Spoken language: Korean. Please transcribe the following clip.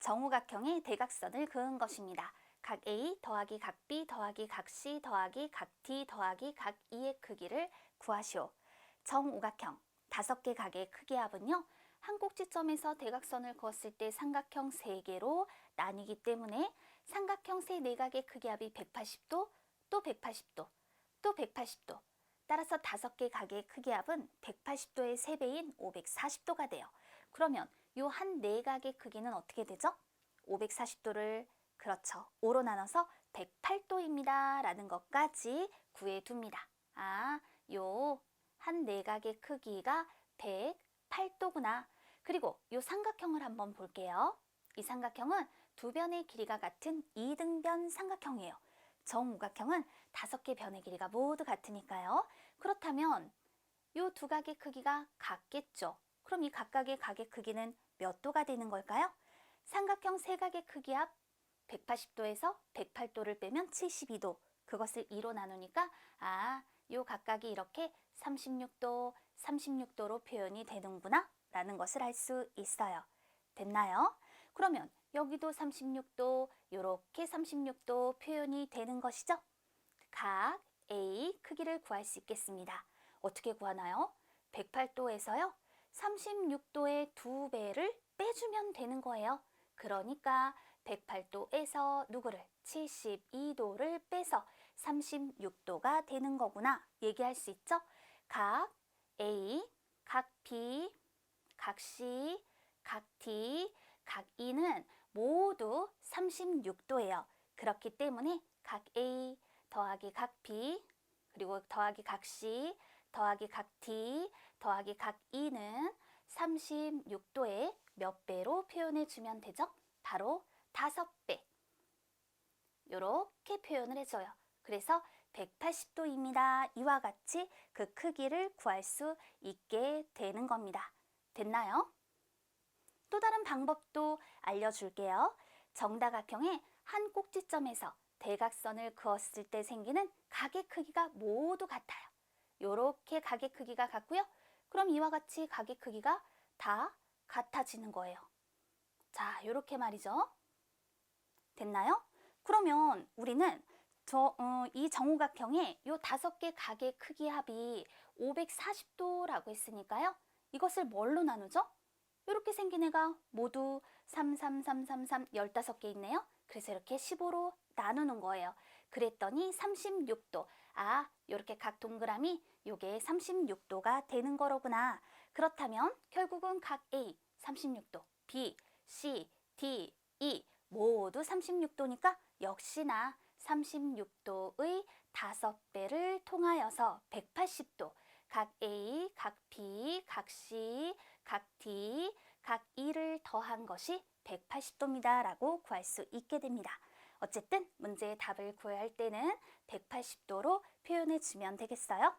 정우각형의 대각선을 그은 것입니다. 각 A 더하기 각 B 더하기 각 C 더하기 각 D 더하기 각 E의 크기를 구하시오. 정우각형 다섯 개 각의 크기 합은요. 한 꼭지점에서 대각선을 그었을 때 삼각형 세개로 나뉘기 때문에 삼각형 세 내각의 크기 합이 180도, 또 180도, 또 180도. 따라서 다섯 개 각의 크기 합은 180도의 세배인 540도가 돼요. 그러면 요 한 내각의 크기는 어떻게 되죠? 540도를 그렇죠. 5로 나눠서 108도입니다. 라는 것까지 구해둡니다. 아, 요 한 내각의 크기가 108도구나. 그리고 요 삼각형을 한번 볼게요. 이 삼각형은 두 변의 길이가 같은 이등변 삼각형이에요. 정우각형은 다섯 개 변의 길이가 모두 같으니까요. 그렇다면 요 두 각의 크기가 같겠죠. 그럼 이 각각의 각의 크기는 몇 도가 되는 걸까요? 삼각형 세 각의 크기 합 180도에서 108도를 빼면 72도. 그것을 2로 나누니까 아, 요 각각이 이렇게 36도, 36도로 표현이 되는구나 라는 것을 알 수 있어요. 됐나요? 그러면 여기도 36도, 요렇게 36도 표현이 되는 것이죠? 각 A 크기를 구할 수 있겠습니다. 어떻게 구하나요? 108도에서요. 36도의 두 배를 빼주면 되는 거예요. 그러니까 108도에서 누구를 72도를 빼서 36도가 되는 거구나 얘기할 수 있죠? 각 A, 각 B, 각 C, 각 D, 각 E는 모두 36도예요. 그렇기 때문에 각 A 더하기 각 B 그리고 더하기 각 C 더하기 각 D 더하기 각 E는 36도의 몇 배로 표현해 주면 되죠? 바로 다섯 배. 이렇게 표현을 해줘요. 그래서 180도입니다. 이와 같이 그 크기를 구할 수 있게 되는 겁니다. 됐나요? 또 다른 방법도 알려줄게요. 정다각형의 한 꼭지점에서 대각선을 그었을 때 생기는 각의 크기가 모두 같아요. 요렇게 각의 크기가 같고요. 그럼 이와 같이 각의 크기가 다 같아지는 거예요. 자, 요렇게 말이죠. 됐나요? 그러면 우리는 저, 어, 이 정오각형의 요 다섯 개 각의 크기 합이 540도라고 했으니까요. 이것을 뭘로 나누죠? 이렇게 생긴 애가 모두 3, 3, 3, 3, 3, 15개 있네요. 그래서 이렇게 15로 나누는 거예요. 그랬더니 36도. 아, 이렇게 각 동그라미 요게 36도가 되는 거로구나. 그렇다면 결국은 각 A 36도, B, C, D, E 모두 36도니까 역시나 36도의 다섯 배를 통하여서 180도 각 A, 각 B, 각 C, 각 D, 각 E를 더한 것이 180도입니다. 라고 구할 수 있게 됩니다. 어쨌든 문제의 답을 구해야 할 때는 180도로 표현해 주면 되겠어요.